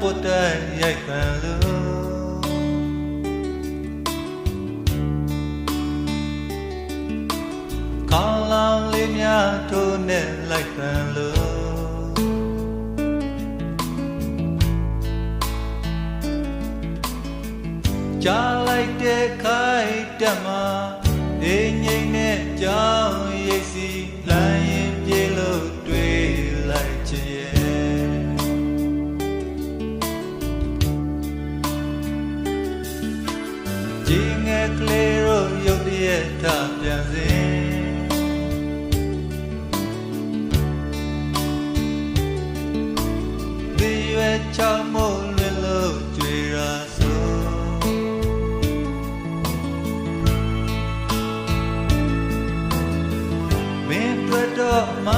ပုတ်တဲ့ရိုက်ပန်လို့ခေါင်းလောင်လေးများထိုးနဲ့လိုက်ပန်လို့ကြားလိုက်တဲ့ခိုက်တက်မှာနေငိမ့်နဲ့ကြောင်း ဒီငယ်ကလေးတို့ရုပ်တရက်ထပြန်စဉ်ဒီရွယ်ချမို့လွင်လို့ကြွေရာဆိုမင်းတို့တော့မ